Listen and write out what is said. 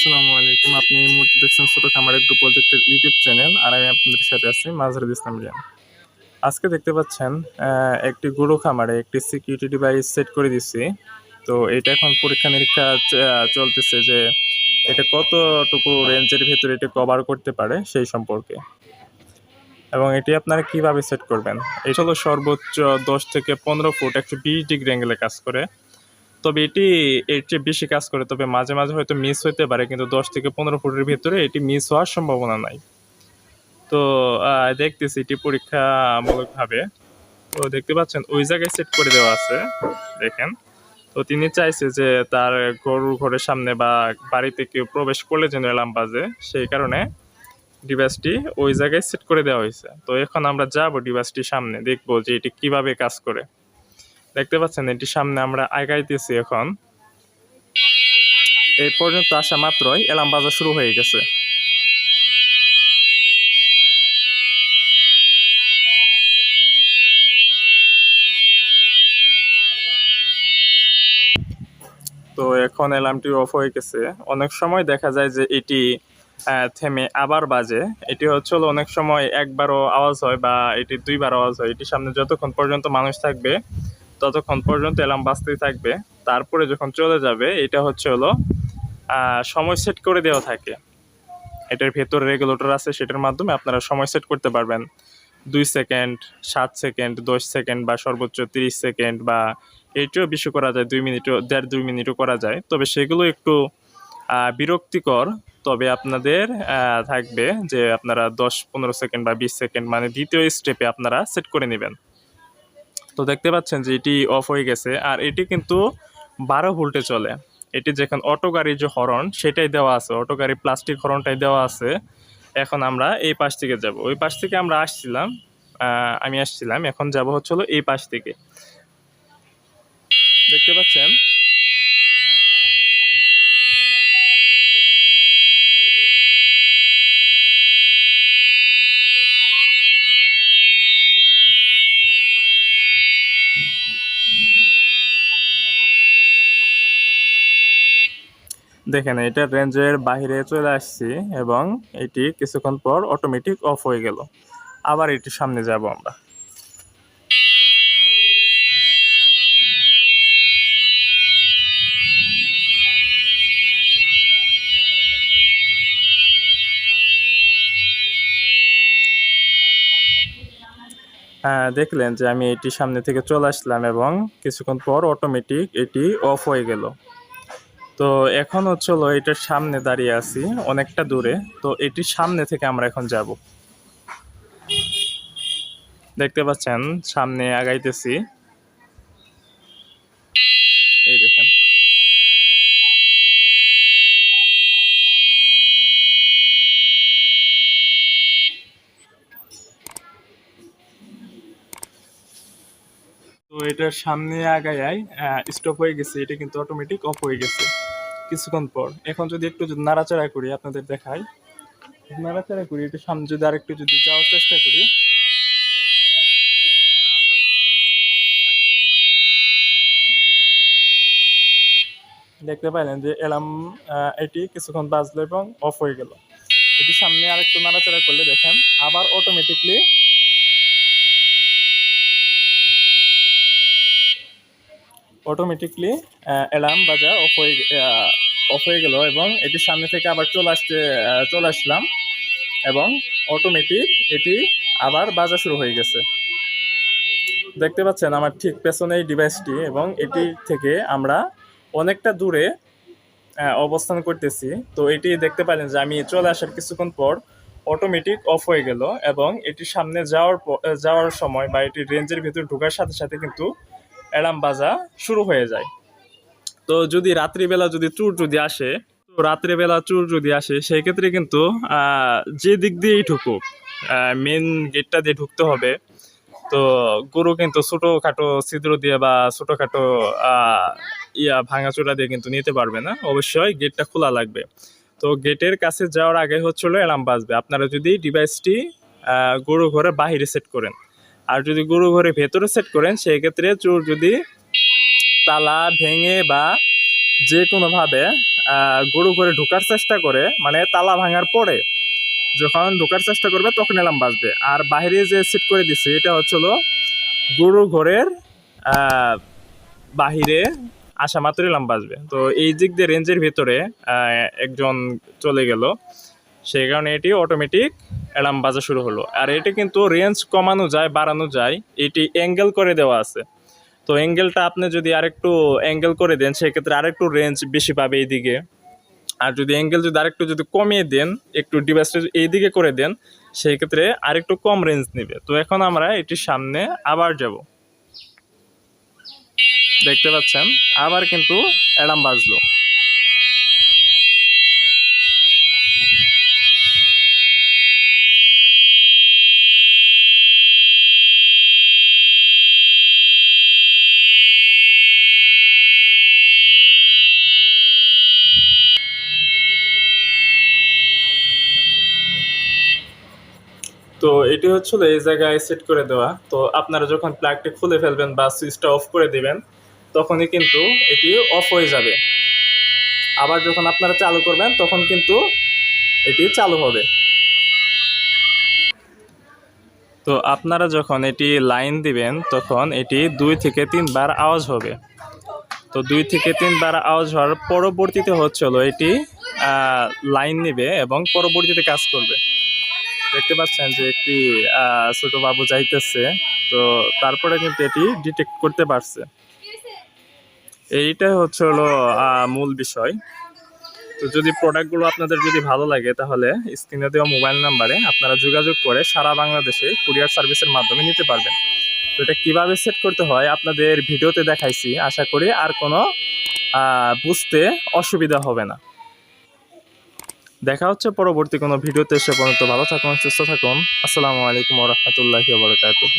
আসসালামু আলাইকুম। আপনি এই মুহূর্তে দেখছেন ছোট খামার একটু প্রজেক্টের ইউটিউব চ্যানেল আর আমি আপনাদের সাথে আছি মাজহারুল ইসলাম রিয়ান। আজকে দেখতে পাচ্ছেন একটি গরু খামারে একটি সিকিউরিটি ডিভাইস সেট করে দিচ্ছি তো এটা এখন পরীক্ষা নিরীক্ষা চলতেছে যে এটা কতটুকু রেঞ্জের ভেতরে এটা কভার করতে পারে সেই সম্পর্কে। এবং এটি আপনারা কীভাবে সেট করবেন? এটা হলো সর্বোচ্চ দশ থেকে পনেরো ফুট, একশো বিশ ডিগ্রি অ্যাঙ্গেলে কাজ করে। তবে এটি, এর চেয়ে বেশি কাজ করে, তবে মাঝে মাঝে হয়তো মিস হতে পারে, কিন্তু দশ থেকে পনেরো ফুটের ভিতরে এটি মিস হওয়ার সম্ভাবনা নাই। তো দেখতেছি এটি পরীক্ষামূলকভাবে। তো, দেখতে পাচ্ছেন, ওই জায়গায় সেট করে দেওয়া আছে, দেখেন। তো, তিনি চাইছে যে তার গরুর ঘরের সামনে বা বাড়িতে কেউ প্রবেশ করলে যেন এলাম বাজে, সেই কারণে ডিভাইসটি ওই জায়গায় সেট করে দেওয়া হয়েছে। তো, এখন আমরা যাব ডিভাইসটির সামনে, দেখব যে এটি কীভাবে কাজ করে। দেখতে পাচ্ছেন এটির সামনে আমরা আগাইতেছি এখন। এই পর্যন্ত আসা মাত্রই এলাম বাজা শুরু হয়ে গেছে। তো এখন অ্যালার্মটি অফ হয়ে গেছে। অনেক সময় দেখা যায় যে এটি থেমে আবার বাজে। এটি হচ্ছে অনেক সময় একবারও আওয়াজ হয় বা এটি দুইবার আওয়াজ হয়। এটির সামনে যতক্ষণ পর্যন্ত মানুষ থাকবে ততক্ষণ পর্যন্ত অ্যালার্ম বাজতেই থাকবে। তারপরে যখন চলে যাবে, এটা হচ্ছে হলো সময় সেট করে দেওয়া থাকে। এটার ভেতর রেগুলেটর আছে, সেটার মাধ্যমে আপনারা সময় সেট করতে পারবেন। দুই সেকেন্ড, সাত সেকেন্ড, দশ সেকেন্ড বা সর্বোচ্চ তিরিশ সেকেন্ড বা এটিও বেশি করা যায়, দুই মিনিটও, দেড়, দুই মিনিটও করা যায়। তবে সেগুলো একটু বিরক্তিকর। তবে আপনাদের থাকবে যে আপনারা দশ, পনেরো সেকেন্ড বা বিশ সেকেন্ড মানে দ্বিতীয় স্টেপে আপনারা সেট করে নেবেন। তো দেখতে পাচ্ছেন যে এটি অফ হয়ে গেছে, আর এটি কিন্তু বারো ভোল্টে চলে। এটি যেখানে অটো গাড়ির যে হরন সেটাই দেওয়া আছে। অটো গাড়ির প্লাস্টিক হরনটাই দেওয়া আছে। এখন আমরা এই পাশ থেকে যাব। ওই পাশ থেকে আমরা আসছিলাম আমি আসছিলাম, এখন যাব হচ্ছিল এই পাশ থেকে। দেখতে পাচ্ছেন? দেখেন, এটা রেঞ্জের বাইরে চলে আসছি এবং এটি কিছুক্ষণ পর অটোমেটিক অফ হয়ে গেল। আবার এটির সামনে যাব আমরা। হ্যাঁ দেখলেন যে আমি এটি সামনে থেকে চলে আসলাম এবং কিছুক্ষণ পর অটোমেটিক এটি অফ হয়ে গেল। তো এখন হলো এটার সামনে দাঁড়িয়ে আছি, অনেকটা দূরে। তো এটির সামনে থেকে আমরা এখন যাব। দেখতে পাচ্ছেন, সামনে আগাইতেছি। এই দেখেন। তো এটার সামনে আগায় স্টপ হয়ে গেছে। এটা কিন্তু অটোমেটিক অফ হয়ে গেছে। কিছুক্ষণ পর। এখন যদি একটু যদি নাড়াচাড়া করি, আপনাদের দেখাই। নাড়াচাড়া করি, একটু সামনে যদি আরেকটু যদি যাওয়ার চেষ্টা করি। দেখতে পাইলেন যে এলাম এটি কিছুক্ষণ বাজলো এবং অফ হয়ে গেল। এটি সামনে আরেকটু নাড়াচাড়া করলে দেখেন, আবার অটোমেটিকলি অটোমেটিকলি অ্যালার্ম বাজা অফ হয়ে অফ হয়ে গেল এবং এটির সামনে থেকে আবার চলে আসতে চলে আসলাম এবং অটোমেটিক এটি আবার বাজা শুরু হয়ে গেছে। দেখতে পাচ্ছেন আমার ঠিক পেছনে এই ডিভাইসটি এবং এটি থেকে আমরা অনেকটা দূরে অবস্থান করতেছি। তো এটি দেখতে পারেন যে আমি চলে আসার কিছুক্ষণ পর অটোমেটিক অফ হয়ে গেল এবং এটির সামনে যাওয়ার যাওয়ার সময় বা এটি রেঞ্জের ভিতরে ঢোকার সাথে সাথে কিন্তু অ্যালার্ম বাজা শুরু হয়ে যায়। তো যদি রাত্রিবেলা যদি চুর যদি আসে, তো রাত্রিবেলা চুর যদি আসে সেই ক্ষেত্রে কিন্তু যে দিক দিয়েই ঢুকুক মেন গেটটা দিয়ে ঢুকতে হবে। তো গরু কিন্তু ছোটোখাটো ছিদ্র দিয়ে বা ছোটোখাটো ইয়া ভাঙাচোরা দিয়ে কিন্তু নিতে পারবে না। অবশ্যই গেটটা খোলা লাগবে। তো গেটের কাছে যাওয়ার আগে হচ্ছে হলো অ্যালার্ম বাজবে। আপনারা যদি ডিভাইসটি গরু ঘরে বাহিরে সেট করেন আর যদি গরু ঘরে ভেতরে সেট করেন সেই ক্ষেত্রে চোর যদি তালা ভেঙে বা যে কোনোভাবে গরু ঘরে ঢোকার চেষ্টা করে মানে তালা ভাঙার পরে যখন ঢোকার চেষ্টা করবে, তখন এলাম বাজবে। আর বাইরে যে সেট করে দিছে, এটা হচ্ছিল গরু ঘরের বাহিরে আসা মাত্র এলাম বাজবে। তো এই দিক দিয়ে রেঞ্জের ভিতরে একজন চলে গেল। সেই কারণে এটি অটোমেটিক অ্যালার্ম বাজা শুরু হলো। আর এটি কিন্তু রেঞ্জ কমানো যায়, বাড়ানো যায়। এটি অ্যাঙ্গেল করে দেওয়া আছে। তো অ্যাঙ্গেলটা আপনি যদি আরেকটু অ্যাঙ্গেল করে দেন, সেক্ষেত্রে আরেকটু রেঞ্জ বেশি পাবে এইদিকে। আর যদি অ্যাঙ্গেল যদি আরেকটু যদি কমিয়ে দেন, একটু ডিভাইসটা এইদিকে করে দেন সেই ক্ষেত্রে আরেকটু কম রেঞ্জ নেবে। তো এখন আমরা এটির সামনে আবার যাব। দেখতে পাচ্ছেন? আবার কিন্তু অ্যালার্ম বাজলো। তো এটি হচ্ছিল এই জায়গায় সেট করে দেওয়া। তো আপনারা যখন প্লাগটি খুলে ফেলবেন বা সুইচটা অফ করে দিবেন, তখনই কিন্তু এটি অফ হয়ে যাবে। আবার যখন আপনারা চালু করবেন, তখন কিন্তু এটি চালু হবে। তো আপনারা যখন এটি লাইন দিবেন, তখন এটি দুই থেকে তিনবার আওয়াজ হবে। তো দুই থেকে তিনবার আওয়াজ হওয়ার পরবর্তীতে হচ্ছিল এটি লাইন নেবে এবং পরবর্তীতে কাজ করবে। দেখতে পাচ্ছেন যে একটি ছোট বাবু যাইতেছে। তো তারপরে কিন্তু এটি ডিটেক্ট করতে পারছে। এইটাই হচ্ছে হলো মূল বিষয়। তো যদি প্রোডাক্টগুলো আপনাদের যদি ভালো লাগে তাহলে স্ক্রিনে দেওয়া মোবাইল নাম্বারে আপনারা যোগাযোগ করে সারা বাংলাদেশে কুরিয়ার সার্ভিসের মাধ্যমে নিতে পারবেন। তো এটা কীভাবে সেট করতে হয় আপনাদের ভিডিওতে দেখাইছি। আশা করি আর কোনো বুঝতে অসুবিধা হবে না। দেখা হচ্ছে পরবর্তী কোনো ভিডিওতে এসে পর্যন্ত ভালো থাকুন, সুস্থ থাকুন। আসসালামু আলাইকুম রহমতুল্লাহি বারকাতুহ।